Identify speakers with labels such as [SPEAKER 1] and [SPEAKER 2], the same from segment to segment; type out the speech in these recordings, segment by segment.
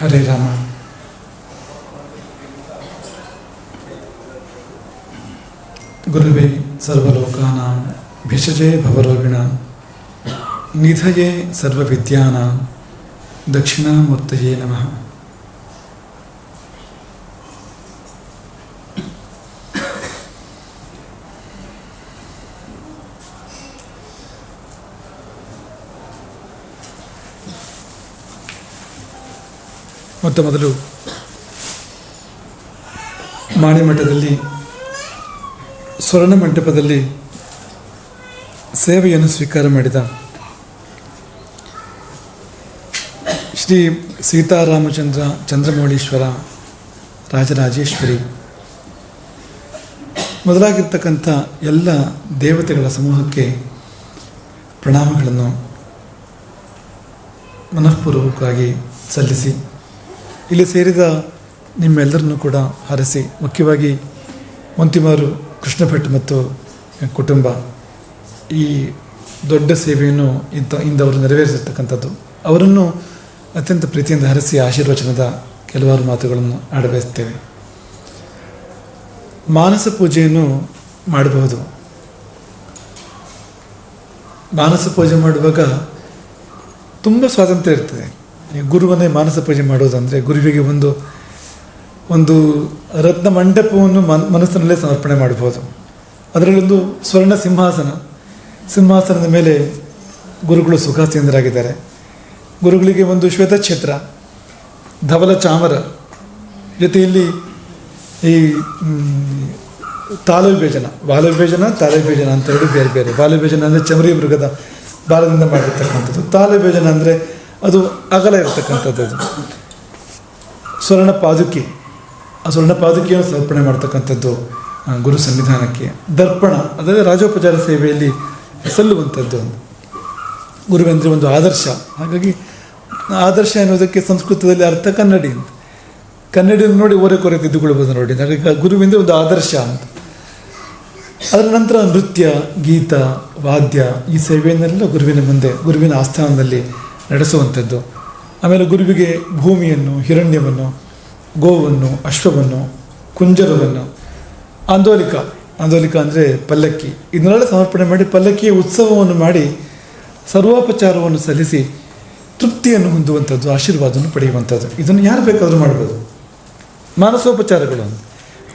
[SPEAKER 1] हरे रामा। गुरुवे सर्वलोकाना भिषजे भवरोगिणा निधये सर्वविद्यानां दक्षिणामूर्तये नमः। ಮೊತ್ತ ಮೊದಲು ಮಾಣಿಮಠದಲ್ಲಿ ಸ್ವರ್ಣ ಮಂಟಪದಲ್ಲಿ ಸೇವೆಯನ್ನು ಸ್ವೀಕಾರ ಮಾಡಿದ ಶ್ರೀ ಸೀತಾರಾಮಚಂದ್ರ, ಚಂದ್ರಮೌಳೀಶ್ವರ ರಾಜರಾಜೇಶ್ವರಿ. ಮೊದಲಾಗಿರ್ತಕ್ಕಂಥ ಎಲ್ಲ ದೇವತೆಗಳ ಸಮೂಹಕ್ಕೆ ಪ್ರಣಾಮಗಳನ್ನು ಮನಃಪೂರ್ವಕವಾಗಿ ಸಲ್ಲಿಸಿ ಇಲ್ಲಿ ಸೇರಿದ ನಿಮ್ಮೆಲ್ಲರನ್ನು ಕೂಡ ಹರಸಿ ಮುಖ್ಯವಾಗಿ ಮಂತಿಮಾರು, ಕೃಷ್ಣಭಟ್ ಮತ್ತು ಕುಟುಂಬ ಈ ದೊಡ್ಡ ಸೇವೆಯನ್ನು ಇಂಥ ಇಂದ ಅವರು ನೆರವೇರಿಸಿರ್ತಕ್ಕಂಥದ್ದು. ಅವರನ್ನು ಅತ್ಯಂತ ಪ್ರೀತಿಯಿಂದ ಹರಸಿ ಆಶೀರ್ವಚನದ ಕೆಲವಾರು ಮಾತುಗಳನ್ನು ಆಡಬಯಸ್ತೇವೆ. ಮಾನಸ ಪೂಜೆಯನ್ನು ಮಾಡಬಹುದು. ಮಾನಸ ಪೂಜೆ ಮಾಡುವಾಗ ತುಂಬ ಸ್ವಾತಂತ್ರ್ಯ ಇರ್ತದೆ. ಗುರುವನ್ನೇ ಮಾನಸ ಪೂಜೆ ಮಾಡೋದಂದರೆ ಗುರುವಿಗೆ ಒಂದು ಒಂದು ರತ್ನ ಮಂಟಪವನ್ನು ಮನ್ ಮನಸ್ಸಿನಲ್ಲೇ ಸಮರ್ಪಣೆ ಮಾಡ್ಬೋದು. ಅದರಲ್ಲೊಂದು ಸ್ವರ್ಣ ಸಿಂಹಾಸನ. ಸಿಂಹಾಸನದ ಮೇಲೆ ಗುರುಗಳು ಸುಖಾಸೀನರಾಗಿದ್ದಾರೆ. ಗುರುಗಳಿಗೆ ಒಂದು ಶ್ವೇತಕ್ಷೇತ್ರ ಧವಲ ಚಾಮರ ಜೊತೆಯಲ್ಲಿ ಈ ಮ್, ತಾಲು ವಿಭೇಜನ ಬಾಲ ವಿಭೇಜನ ತಾಲು ವಿಭೇಜನ ಅಂತ ಹೇಳಿ ಬೇರೆ ಬೇರೆ. ಬಾಲ ವಿಭೇಜನ ಅಂದರೆ ಚಮರಿ ಮೃಗದ ಬಾಲದಿಂದ ಮಾಡಿರ್ತಕ್ಕಂಥದ್ದು. ತಾಲು ವಿಭೇಜನ ಅಂದರೆ ಅದು ಅಗಲ ಇರತಕ್ಕಂಥದ್ದು. ಅದು ಸ್ವರ್ಣ ಪಾದುಕೆ, ಆ ಸ್ವರ್ಣ ಪಾದುಕೆಯನ್ನು ಸಮರ್ಪಣೆ ಮಾಡ್ತಕ್ಕಂಥದ್ದು ಗುರು ಸನ್ನಿಧಾನಕ್ಕೆ. ದರ್ಪಣ, ಅದೇ ರಾಜೋಪಚಾರ ಸೇವೆಯಲ್ಲಿ ಸಲ್ಲುವಂಥದ್ದು. ಗುರುವೆಂದರೆ ಒಂದು ಆದರ್ಶ. ಹಾಗಾಗಿ ಆದರ್ಶ ಎನ್ನುವುದಕ್ಕೆ ಸಂಸ್ಕೃತದಲ್ಲಿ ಅರ್ಥ ಕನ್ನಡಿ ಅಂತ. ಕನ್ನಡಿಯನ್ನು ನೋಡಿ ಓರೆ ಕೊರೆ ತಿದ್ದುಕೊಳ್ಬೋದು ನೋಡಿ. ಹಾಗಾಗಿ ಗುರುವೆಂದರೆ ಒಂದು ಆದರ್ಶ ಅಂತ. ಅದರ ನಂತರ ನೃತ್ಯ, ಗೀತ, ವಾದ್ಯ ಈ ಸೇವೆಯನ್ನೆಲ್ಲ ಗುರುವಿನ ಮುಂದೆ, ಗುರುವಿನ ಆಸ್ಥಾನದಲ್ಲಿ ನಡೆಸುವಂಥದ್ದು. ಆಮೇಲೆ ಗುರುವಿಗೆ ಭೂಮಿಯನ್ನು, ಹಿರಣ್ಯವನ್ನು, ಗೋವನ್ನು, ಅಶ್ವವನ್ನು, ಕುಂಜರವನ್ನು, ಆಂದೋಲಿಕ. ಆಂದೋಲಿಕ ಅಂದರೆ ಪಲ್ಲಕ್ಕಿ. ಇದನ್ನೆಲ್ಲ ಸಮರ್ಪಣೆ ಮಾಡಿ ಪಲ್ಲಕ್ಕಿಯ ಉತ್ಸವವನ್ನು ಮಾಡಿ ಸರ್ವೋಪಚಾರವನ್ನು ಸಲ್ಲಿಸಿ ತೃಪ್ತಿಯನ್ನು ಹೊಂದುವಂಥದ್ದು, ಆಶೀರ್ವಾದವನ್ನು ಪಡೆಯುವಂಥದ್ದು. ಇದನ್ನು ಯಾರು ಬೇಕಾದರೂ ಮಾಡ್ಬೋದು. ಮಾನಸೋಪಚಾರಗಳನ್ನು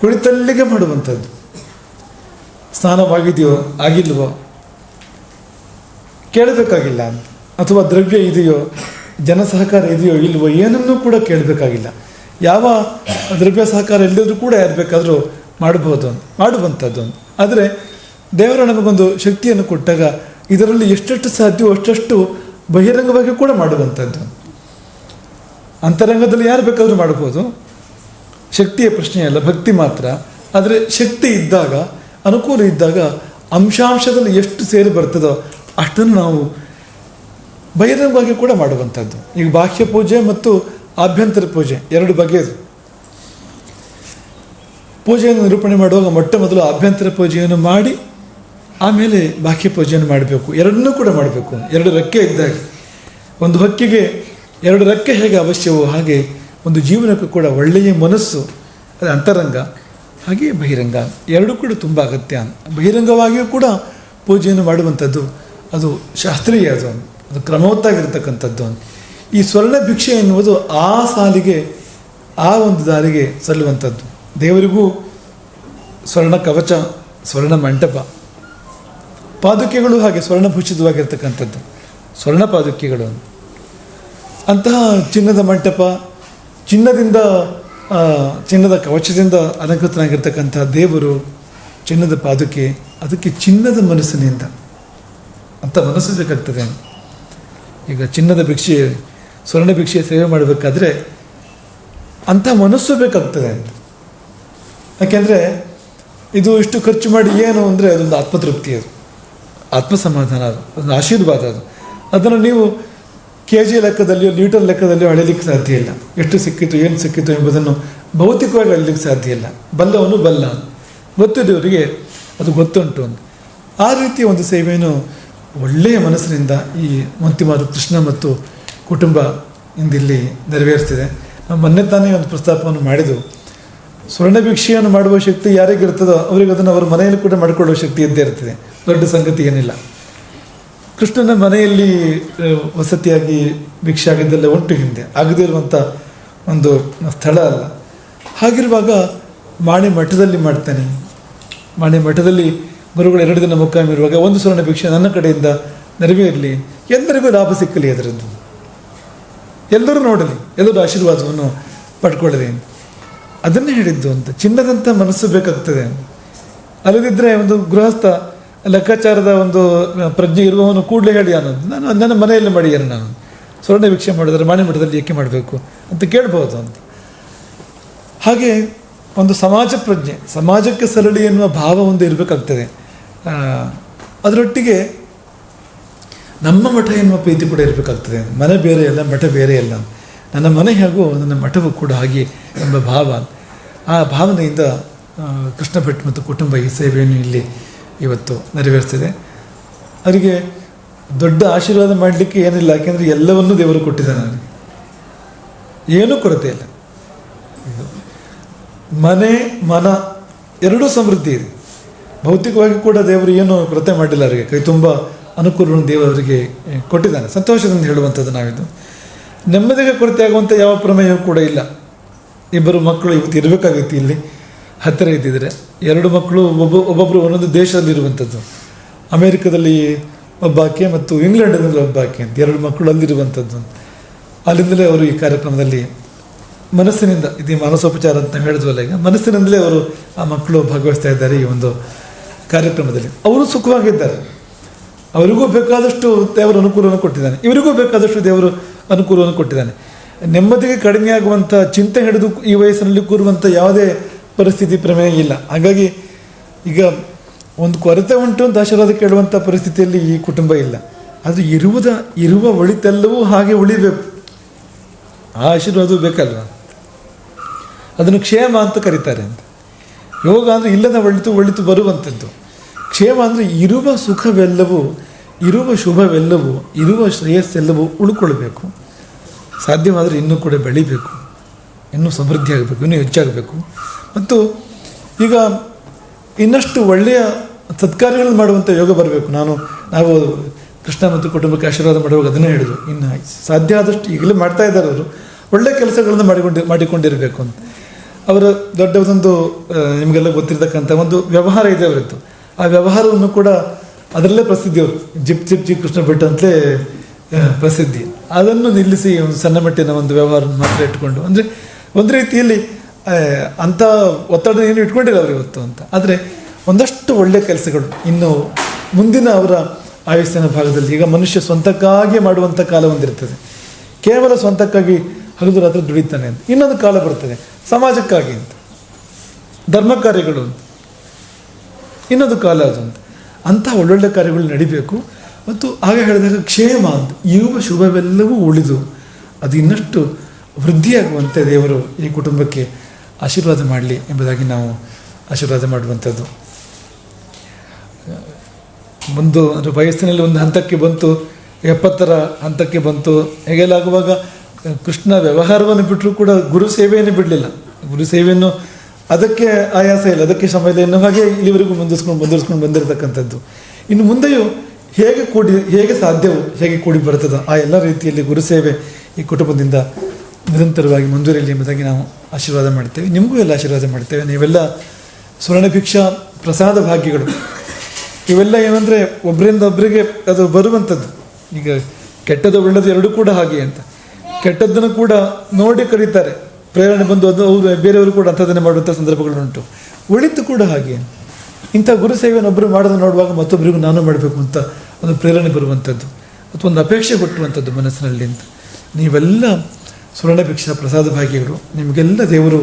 [SPEAKER 1] ಕುಳಿತಲ್ಲಿಗೆ ಮಾಡುವಂಥದ್ದು. ಸ್ನಾನವಾಗಿದೆಯೋ ಆಗಿಲ್ವೋ ಕೇಳಬೇಕಾಗಿಲ್ಲ ಅಂತ. ಅಥವಾ ದ್ರವ್ಯ ಇದೆಯೋ ಜನ ಸಹಕಾರ ಇದೆಯೋ ಇಲ್ವೋ ಏನನ್ನೂ ಕೂಡ ಕೇಳಬೇಕಾಗಿಲ್ಲ. ಯಾವ ದ್ರವ್ಯ ಸಹಕಾರ ಇಲ್ಲದ್ರೂ ಕೂಡ ಯಾರು ಬೇಕಾದರೂ ಮಾಡಬಹುದು ಅಂತ, ಮಾಡುವಂಥದ್ದು ಅಂತ. ಆದರೆ ದೇವರು ನಮಗೊಂದು ಶಕ್ತಿಯನ್ನು ಕೊಟ್ಟಾಗ ಇದರಲ್ಲಿ ಎಷ್ಟೆಷ್ಟು ಸಾಧ್ಯವೋ ಅಷ್ಟಷ್ಟು ಬಹಿರಂಗವಾಗಿ ಕೂಡ ಮಾಡುವಂಥದ್ದು. ಅಂತರಂಗದಲ್ಲಿ ಯಾರು ಬೇಕಾದರೂ ಮಾಡ್ಬೋದು ಶಕ್ತಿಯ ಪ್ರಶ್ನೆ ಅಲ್ಲ, ಭಕ್ತಿ ಮಾತ್ರ. ಆದರೆ ಶಕ್ತಿ ಇದ್ದಾಗ, ಅನುಕೂಲ ಇದ್ದಾಗ ಅಂಶಾಂಶದಲ್ಲಿ ಎಷ್ಟು ಸೇರಿ ಬರ್ತದೋ ಅಷ್ಟನ್ನು ನಾವು ಬಹಿರಂಗವಾಗಿ ಕೂಡ ಮಾಡುವಂಥದ್ದು. ಈಗ ಬಾಹ್ಯ ಪೂಜೆ ಮತ್ತು ಆಭ್ಯಂತರ ಪೂಜೆ ಎರಡು ಬಗೆಯದು ಪೂಜೆಯನ್ನು ನಿರೂಪಣೆ ಮಾಡುವಾಗ ಮೊಟ್ಟ ಮೊದಲು ಆಭ್ಯಂತರ ಪೂಜೆಯನ್ನು ಮಾಡಿ, ಆಮೇಲೆ ಬಾಹ್ಯ ಪೂಜೆಯನ್ನು ಮಾಡಬೇಕು. ಎರಡನ್ನೂ ಕೂಡ ಮಾಡಬೇಕು. ಎರಡು ರಕ್ಕೆ ಇದ್ದಾಗ. ಒಂದು ಹಕ್ಕಿಗೆ ಎರಡು ರೆಕ್ಕೆ ಹೇಗೆ ಅವಶ್ಯವೋ ಹಾಗೆ ಒಂದು ಜೀವನಕ್ಕೂ ಕೂಡ ಒಳ್ಳೆಯ ಮನಸ್ಸು, ಅದು ಅಂತರಂಗ, ಹಾಗೆ ಬಹಿರಂಗ. ಎರಡೂ ಕೂಡ ತುಂಬ ಅಗತ್ಯ. ಬಹಿರಂಗವಾಗಿಯೂ ಕೂಡ ಪೂಜೆಯನ್ನು ಮಾಡುವಂಥದ್ದು, ಅದು ಶಾಸ್ತ್ರೀಯ ಅದು. ಅದು ಕ್ರಮವತ್ತಾಗಿರ್ತಕ್ಕಂಥದ್ದು ಈ ಸ್ವರ್ಣ ಭಿಕ್ಷೆ ಎನ್ನುವುದು ಆ ಸಾಲಿಗೆ, ಆ ಒಂದು ದಾರಿಗೆ ಸಲ್ಲುವಂಥದ್ದು. ದೇವರಿಗೂ ಸ್ವರ್ಣ ಕವಚ, ಸ್ವರ್ಣ ಮಂಟಪ. ಪಾದುಕೆಗಳು ಹಾಗೆ ಸ್ವರ್ಣಭೂಷಿತವಾಗಿರ್ತಕ್ಕಂಥದ್ದು ಸ್ವರ್ಣ ಪಾದುಕೆಗಳು ಅಂತಹ ಚಿನ್ನದ ಮಂಟಪ, ಚಿನ್ನದಿಂದ ಚಿನ್ನದ ಕವಚದಿಂದ ಅಲಂಕೃತನಾಗಿರ್ತಕ್ಕಂಥ ದೇವರು ಚಿನ್ನದ ಪಾದುಕೆ, ಅದಕ್ಕೆ ಚಿನ್ನದ ಮನಸ್ಸಿನಿಂದ. ಅಂತ ಮನಸ್ಸು ಬೇಕಾಗ್ತದೆ ಈಗ ಚಿನ್ನದ ಭಿಕ್ಷೆ, ಸ್ವರ್ಣ ಭಿಕ್ಷೆ ಸೇವೆ ಮಾಡಬೇಕಾದ್ರೆ ಅಂಥ ಮನಸ್ಸು ಬೇಕಾಗ್ತದೆ ಅಂತ. ಯಾಕೆಂದರೆ ಇದು ಇಷ್ಟು ಖರ್ಚು ಮಾಡಿ ಏನು ಅಂದರೆ ಅದೊಂದು ಆತ್ಮತೃಪ್ತಿ ಅದು. ಆತ್ಮಸಮಾಧಾನ ಅದು ಒಂದು ಆಶೀರ್ವಾದ ಅದು. ಅದನ್ನು ನೀವು ಕೆ ಜಿ ಲೆಕ್ಕದಲ್ಲಿಯೋ, ಲೀಟರ್ ಲೆಕ್ಕದಲ್ಲಿಯೋ ಅಳೆಯಲಿಕ್ಕೆ ಸಾಧ್ಯ ಇಲ್ಲ. ಎಷ್ಟು ಸಿಕ್ಕಿತು, ಏನು ಸಿಕ್ಕಿತು ಎಂಬುದನ್ನು ಭೌತಿಕವಾಗಿ ಅಳಿಲಿಕ್ಕೆ ಸಾಧ್ಯ ಇಲ್ಲ. ಬಲ್ಲವನು ಬಲ್ಲ. ಗೊತ್ತಿದ್ದವರಿಗೆ ಅದು ಗೊತ್ತುಂಟು ಅಂತ. ಆ ರೀತಿಯ ಒಂದು ಸೇವೆಯನ್ನು ಒಳ್ಳೆಯ ಮನಸ್ಸಿನಿಂದ ಈ ಮಂತಿಮಾರು ಕೃಷ್ಣ ಮತ್ತು ಕುಟುಂಬ ಇಂದಿಲ್ಲಿ ನೆರವೇರಿಸ್ತಿದೆ ನಾವು ಮೊನ್ನೆ ತಾನೇ ಒಂದು ಪ್ರಸ್ತಾಪವನ್ನು ಮಾಡಿದೆವು ಸ್ವರ್ಣ ಭಿಕ್ಷೆಯನ್ನು ಮಾಡುವ ಶಕ್ತಿ ಯಾರಿಗಿರ್ತದೋ ಅವರಿಗೆ ಅದನ್ನು ಅವರ ಮನೆಯಲ್ಲಿ ಕೂಡ ಮಾಡಿಕೊಳ್ಳುವ ಶಕ್ತಿ ಇದ್ದೇ ಇರ್ತದೆ ದೊಡ್ಡ ಸಂಗತಿ ಏನಿಲ್ಲ. ಕೃಷ್ಣನ ಮನೆಯಲ್ಲಿ ವಸತಿಯಾಗಿ ಭಿಕ್ಷೆ ಆಗಿದ್ದೆಲ್ಲ ಉಂಟು ಹಿಂದೆ. ಆಗದೇ ಇರುವಂಥ ಒಂದು ಸ್ಥಳ ಅಲ್ಲ. ಹಾಗಿರುವಾಗ ಮಾಣಿ ಮಠದಲ್ಲಿ ಮಾಡ್ತಾನೆ. ಮಾಣಿ ಮಠದಲ್ಲಿ ಗುರುಗಳು ಎರಡು ದಿನ ಮುಕ್ಕಾಮಿ ಇರುವಾಗ ಒಂದು ಸುವರ್ಣ ಭಿಕ್ಷೆ ನನ್ನ ಕಡೆಯಿಂದ ನೆರವೇರಲಿ ಎಲ್ಲರಿಗೂ ಲಾಭ ಸಿಕ್ಕಲಿ ಅದರದ್ದು. ಎಲ್ಲರೂ ನೋಡಲಿ, ಎಲ್ಲರೂ ಆಶೀರ್ವಾದವನ್ನು ಪಡ್ಕೊಳ್ಳಲಿ. ಅದನ್ನೇ ಹೇಳಿದ್ದು ಅಂತ. ಚಿನ್ನದಂಥ ಮನಸ್ಸು ಬೇಕಾಗ್ತದೆ. ಅಲ್ಲದಿದ್ದರೆ ಒಂದು ಗೃಹಸ್ಥ ಲೆಕ್ಕಾಚಾರದ ಒಂದು ಪ್ರಜ್ಞೆ ಇರುವವನು ಕೂಡಲೇ ಹೇಳಿ ಅನ್ನೋದು ನಾನು ನನ್ನ ಮನೆಯಲ್ಲಿ ಮಾಡಿಯನ್ನು ನಾನು. ಸ್ವರ್ಣ ಭಿಕ್ಷೆ ಮಾಡಿದರೆ ಮಾಣಿಮಠದಲ್ಲಿ ಏಕೆ ಮಾಡಬೇಕು ಅಂತ ಕೇಳ್ಬೋದು ಅಂತ. ಹಾಗೆ ಒಂದು ಸಮಾಜ ಪ್ರಜ್ಞೆ, ಸಮಾಜಕ್ಕೆ ಸರಳಿ ಎನ್ನುವ ಭಾವ ಒಂದು ಇರಬೇಕಾಗ್ತದೆ. ಅದರೊಟ್ಟಿಗೆ ನಮ್ಮ ಮಠ ಎನ್ನುವ ಪ್ರೀತಿ ಕೂಡ ಇರಬೇಕಾಗ್ತದೆ. ಮನೆ ಬೇರೆ ಅಲ್ಲ, ಮಠ ಬೇರೆ ಅಲ್ಲ. ನನ್ನ ಮನೆ ಹಾಗೂ ನನ್ನ ಮಠವೂ ಕೂಡ ಹಾಗೆ ಎಂಬ ಭಾವ. ಆ ಭಾವನೆಯಿಂದ ಕೃಷ್ಣ ಭಟ್ ಮತ್ತು ಕುಟುಂಬ ಈ ಸೇವೆಯನ್ನು ಇಲ್ಲಿ ಇವತ್ತು ನೆರವೇರಿಸ್ತಿದೆ ಅವರಿಗೆ ದೊಡ್ಡ ಆಶೀರ್ವಾದ ಮಾಡಲಿಕ್ಕೆ ಏನಿಲ್ಲ, ಯಾಕೆಂದರೆ ಎಲ್ಲವನ್ನೂ ದೇವರು ಕೊಟ್ಟಿದ್ದಾನೆ ಅವರಿಗೆ ಏನೂ ಕೊರತೆ ಇಲ್ಲ. ಮನೆ, ಮನ, ಎರಡೂ ಸಮೃದ್ಧಿ ಇದೆ. ಭೌತಿಕವಾಗಿ ಕೂಡ ದೇವರು ಏನು ಕೃತೆ ಮಾಡಿಲ್ಲ ಅವರಿಗೆ. ಕೈ ತುಂಬ ಅನುಕೂಲವನ್ನು ದೇವರಿಗೆ ಕೊಟ್ಟಿದ್ದಾನೆ. ಸಂತೋಷದಿಂದ ಹೇಳುವಂಥದ್ದು ನಾವಿದ್ದು ನೆಮ್ಮದಿಗೆ ಕೊರತೆ ಆಗುವಂಥ ಯಾವ ಪ್ರಮೇಯವೂ ಕೂಡ ಇಲ್ಲ. ಇಬ್ಬರು ಮಕ್ಕಳು ಇವತ್ತು ಇರಬೇಕಾಗಿತ್ತು ಇಲ್ಲಿ. ಹತ್ತಿರ ಇದ್ದಿದ್ರೆ. ಎರಡು ಮಕ್ಕಳು ಒಬ್ಬ ಒಬ್ಬೊಬ್ಬರು ಒಂದೊಂದು ದೇಶದಲ್ಲಿ ಇರುವಂಥದ್ದು. ಅಮೇರಿಕದಲ್ಲಿ ಒಬ್ಬ ಆಕೆ ಮತ್ತು ಇಂಗ್ಲೆಂಡಿನಲ್ಲಿ ಒಬ್ಬ ಆಕೆ ಅಂತ. ಎರಡು ಮಕ್ಕಳು ಅಲ್ಲಿರುವಂಥದ್ದು. ಅಲ್ಲಿಂದಲೇ ಅವರು ಈ ಕಾರ್ಯಕ್ರಮದಲ್ಲಿ ಮನಸ್ಸಿನಿಂದ, ಇದು ಮಾನಸೋಪಚಾರ ಅಂತ ಹೇಳಿದ್ವಲ್ಲ ಈಗ, ಮನಸ್ಸಿನಿಂದಲೇ ಅವರು ಆ ಮಕ್ಕಳು ಭಾಗವಹಿಸ್ತಾ ಇದ್ದಾರೆ ಈ ಒಂದು ಕಾರ್ಯಕ್ರಮದಲ್ಲಿ. ಅವರು ಸುಖವಾಗಿದ್ದಾರೆ. ಅವರಿಗೂ ಬೇಕಾದಷ್ಟು ದೇವರು ಅನುಕೂಲವನ್ನು ಕೊಟ್ಟಿದ್ದಾನೆ. ಇವರಿಗೂ ಬೇಕಾದಷ್ಟು ದೇವರು ಅನುಕೂಲವನ್ನು ಕೊಟ್ಟಿದ್ದಾನೆ. ನೆಮ್ಮದಿಗೆ ಕಡಿಮೆ ಆಗುವಂಥ ಚಿಂತೆ ಹಿಡಿದು ಈ ವಯಸ್ಸಿನಲ್ಲಿ ಕೂರುವಂಥ ಯಾವುದೇ ಪರಿಸ್ಥಿತಿ ಪ್ರಮೇಯ ಇಲ್ಲ. ಹಾಗಾಗಿ ಈಗ ಒಂದು ಕೊರತೆ ಉಂಟು ಅಂತ ಆಶೀರ್ವಾದ ಕೇಳುವಂಥ ಪರಿಸ್ಥಿತಿಯಲ್ಲಿ ಈ ಕುಟುಂಬ ಇಲ್ಲ. ಆದರೆ ಇರುವುದ, ಇರುವ ಒಳಿತೆಲ್ಲವೂ ಹಾಗೆ ಉಳಿಬೇಕು. ಆ ಆಶೀರ್ವಾದವೂ ಬೇಕಲ್ವ? ಅದನ್ನು ಕ್ಷೇಮ ಅಂತ ಕರೀತಾರೆ ಅಂತ. ಯೋಗ ಅಂದರೆ ಇಲ್ಲದ ಒಳಿತು ಒಳಿತು ಬರುವಂಥದ್ದು. ಕ್ಷೇಮ ಅಂದರೆ ಇರುವ ಸುಖವೆಲ್ಲವೂ, ಇರುವ ಶುಭವೆಲ್ಲವೂ, ಇರುವ ಶ್ರೇಯಸ್ಸೆಲ್ಲವೂ ಉಳ್ಕೊಳ್ಬೇಕು. ಸಾಧ್ಯವಾದರೆ ಇನ್ನೂ ಕೂಡ ಬೆಳಿಬೇಕು. ಇನ್ನೂ ಸಮೃದ್ಧಿ ಆಗಬೇಕು, ಇನ್ನೂ ಹೆಚ್ಚಾಗಬೇಕು. ಮತ್ತು ಈಗ ಇನ್ನಷ್ಟು ಒಳ್ಳೆಯ ಸತ್ಕಾರ್ಯಗಳನ್ನು ಮಾಡುವಂಥ ಯೋಗ ಬರಬೇಕು. ನಾನು, ನಾವು ಕೃಷ್ಣ ಮತ್ತು ಕುಟುಂಬಕ್ಕೆ ಆಶೀರ್ವಾದ ಮಾಡುವಾಗ ಅದನ್ನೇ ಹೇಳಿದ್ರು. ಇನ್ನು ಸಾಧ್ಯ ಆದಷ್ಟು ಈಗಲೇ ಮಾಡ್ತಾ ಇದ್ದಾರೆ ಅವರು. ಒಳ್ಳೆಯ ಕೆಲಸಗಳನ್ನು ಮಾಡಿಕೊಂಡು, ಮಾಡಿಕೊಂಡಿರಬೇಕು ಅಂತ. ಅವರ ದೊಡ್ಡ ಒಂದು ನಿಮಗೆಲ್ಲ ಗೊತ್ತಿರತಕ್ಕಂಥ ಒಂದು ವ್ಯವಹಾರ ಇದೆ ಅವರಿತ್ತು ಆ ವ್ಯವಹಾರವನ್ನು ಕೂಡ ಅದರಲ್ಲೇ ಪ್ರಸಿದ್ಧಿ ಅವರು, zip zip G Krishna Bhat ಅಂತಲೇ ಪ್ರಸಿದ್ಧಿ. ಅದನ್ನು ನಿಲ್ಲಿಸಿ ಒಂದು ಸಣ್ಣ ಮಟ್ಟಿನ ಒಂದು ವ್ಯವಹಾರ ಮಾತ್ರ ಇಟ್ಕೊಂಡು ಅಂದರೆ ಒಂದು ರೀತಿಯಲ್ಲಿ ಅಂಥ ಒತ್ತಡ ಏನು ಇಟ್ಕೊಂಡಿಲ್ಲ ಅವರು ಇವತ್ತು ಅಂತ. ಆದರೆ ಒಂದಷ್ಟು ಒಳ್ಳೆಯ ಕೆಲಸಗಳು ಇನ್ನು ಮುಂದಿನ ಅವರ ಆಯುಷ್ಯನ ಭಾಗದಲ್ಲಿ ಈಗ ಮನುಷ್ಯ ಸ್ವಂತಕ್ಕಾಗಿ ಮಾಡುವಂಥ ಕಾಲ ಒಂದಿರ್ತದೆ. ಕೇವಲ ಸ್ವಂತಕ್ಕಾಗಿ ಹಗಲು ರಾತ್ರಿ ದುಡಿತಾನೆ ಅಂತ. ಇನ್ನೊಂದು ಕಾಲ ಬರ್ತದೆ. ಸಮಾಜಕ್ಕಾಗಿ ಅಂತ. ಧರ್ಮ ಕಾರ್ಯಗಳು ಅಂತ. ಇನ್ನೊಂದು ಕಾಲ ಅದು ಅಂತ. ಅಂಥ ಒಳ್ಳೊಳ್ಳೆ ಕಾರ್ಯಗಳು ನಡಿಬೇಕು. ಮತ್ತು ಆಗ ಹೇಳಿದಾಗ ಕ್ಷೇಮ ಅಂತ. ಇರುವ ಶುಭವೆಲ್ಲವೂ ಉಳಿದು ಅದು ಇನ್ನಷ್ಟು ವೃದ್ಧಿಯಾಗುವಂತೆ ದೇವರು ಈ ಕುಟುಂಬಕ್ಕೆ ಆಶೀರ್ವಾದ ಮಾಡಲಿ ಎಂಬುದಾಗಿ ನಾವು ಆಶೀರ್ವಾದ ಮಾಡುವಂಥದ್ದು. ಒಂದು ಅಂದರೆ ವಯಸ್ಸಿನಲ್ಲಿ ಒಂದು ಹಂತಕ್ಕೆ ಬಂತು, ಎಪ್ಪತ್ತರ ಹಂತಕ್ಕೆ ಬಂತು, ಹೇಗೆಲ್ಲ ಆಗುವಾಗ ಕೃಷ್ಣ ವ್ಯವಹಾರವನ್ನು ಬಿಟ್ಟರೂ ಕೂಡ ಗುರು ಸೇವೆಯನ್ನು ಬಿಡಲಿಲ್ಲ. ಗುರು ಸೇವೆಯನ್ನು ಅದಕ್ಕೆ ಆಯಾಸ ಇಲ್ಲ, ಅದಕ್ಕೆ ಶ್ರಮ ಇಲ್ಲ ಎನ್ನುವ ಹಾಗೆ ಇಲ್ಲಿವರೆಗೂ ಮುಂದಿಸ್ಕೊಂಡು ಮುಂದುವರಿಸ್ಕೊಂಡು ಬಂದಿರತಕ್ಕಂಥದ್ದು. ಇನ್ನು ಮುಂದೆಯೂ ಹೇಗೆ ಕೂಡಿ, ಹೇಗೆ ಸಾಧ್ಯವೋ, ಹೇಗೆ ಕೂಡಿ ಬರ್ತದೆ ಆ ಎಲ್ಲ ರೀತಿಯಲ್ಲಿ ಗುರು ಸೇವೆ ಈ ಕುಟುಂಬದಿಂದ ನಿರಂತರವಾಗಿ ಮುಂದುವರಿಯಲಿ ಎಂಬುದಾಗಿ ನಾವು ಆಶೀರ್ವಾದ ಮಾಡ್ತೇವೆ. ನಿಮಗೂ ಎಲ್ಲ ಆಶೀರ್ವಾದ ಮಾಡ್ತೇವೆ. ನೀವೆಲ್ಲ ಸ್ವರ್ಣ ಭಿಕ್ಷಾ ಪ್ರಸಾದ ಭಾಗ್ಯಗಳು. ಇವೆಲ್ಲ ಏನಂದರೆ ಒಬ್ಬರಿಂದ ಒಬ್ಬರಿಗೆ ಅದು ಬರುವಂಥದ್ದು. ಈಗ ಕೆಟ್ಟದ್ದು ಒಳ್ಳೆಯದು ಎರಡೂ ಕೂಡ ಹಾಗೆ ಅಂತ. ಕೆಟ್ಟದ್ದನ್ನು ಕೂಡ ನೋಡಿ ಕರೀತಾರೆ. ಪ್ರೇರಣೆ ಬಂದು ಅದು ಅವರು ಬೇರೆಯವರು ಕೂಡ ಅಂಥದ್ದನ್ನೇ ಮಾಡುವಂಥ ಸಂದರ್ಭಗಳುಂಟು. ಒಳಿತು ಕೂಡ ಹಾಗೆ ಇಂಥ ಗುರು ಸೇವೆಯನ್ನು ಒಬ್ಬರು ನೋಡುವಾಗ ಮತ್ತೊಬ್ಬರಿಗೂ ನಾನು ಮಾಡಬೇಕು ಅಂತ ಒಂದು ಪ್ರೇರಣೆ ಬರುವಂಥದ್ದು, ಅಥವಾ ಒಂದು ಅಪೇಕ್ಷೆ ಕೊಟ್ಟುವಂಥದ್ದು ಮನಸ್ಸಿನಲ್ಲಿ ಅಂತ. ನೀವೆಲ್ಲ ಸುವರ್ಣ ಭಿಕ್ಷಾ ಪ್ರಸಾದ ಭಾಗ್ಯಗಳು, ನಿಮಗೆಲ್ಲ ದೇವರು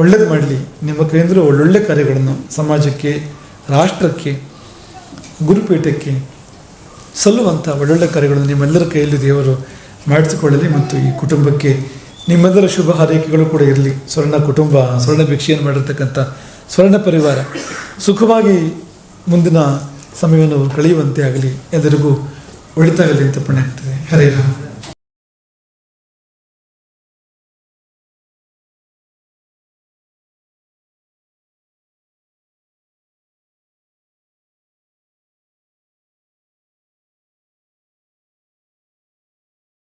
[SPEAKER 1] ಒಳ್ಳೇದು ಮಾಡಲಿ, ನಿಮ್ಮ ಕೇಂದ್ರ ಒಳ್ಳೊಳ್ಳೆ ಕಾರ್ಯಗಳನ್ನು ಸಮಾಜಕ್ಕೆ, ರಾಷ್ಟ್ರಕ್ಕೆ, ಗುರುಪೀಠಕ್ಕೆ ಸಲ್ಲುವಂಥ ಒಳ್ಳೊಳ್ಳೆ ಕಾರ್ಯಗಳನ್ನು ನಿಮ್ಮೆಲ್ಲರ ಕೈಯಲ್ಲಿ ದೇವರು ಮಾಡಿಸಿಕೊಳ್ಳಲಿ ಮತ್ತು ಈ ಕುಟುಂಬಕ್ಕೆ ನಿಮ್ಮೆಲ್ಲರ ಶುಭ ಹಾರೈಕೆಗಳು ಕೂಡ ಇರಲಿ. ಸ್ವರ್ಣ ಕುಟುಂಬ, ಸ್ವರ್ಣ ಭಿಕ್ಷೆಯನ್ನು ಮಾಡಿರ್ತಕ್ಕಂಥ ಸ್ವರ್ಣ ಪರಿವಾರ. ಸುಖವಾಗಿ ಮುಂದಿನ ಸಮಯವನ್ನು ಕಳೆಯುವಂತೆ ಆಗಲಿ. ಎಲ್ಲರಿಗೂ ಒಳಿತಾಗಲಿ ಅಂತ ಪಣೆ ಆಗ್ತದೆ. ಹರೇ ರಾಮ.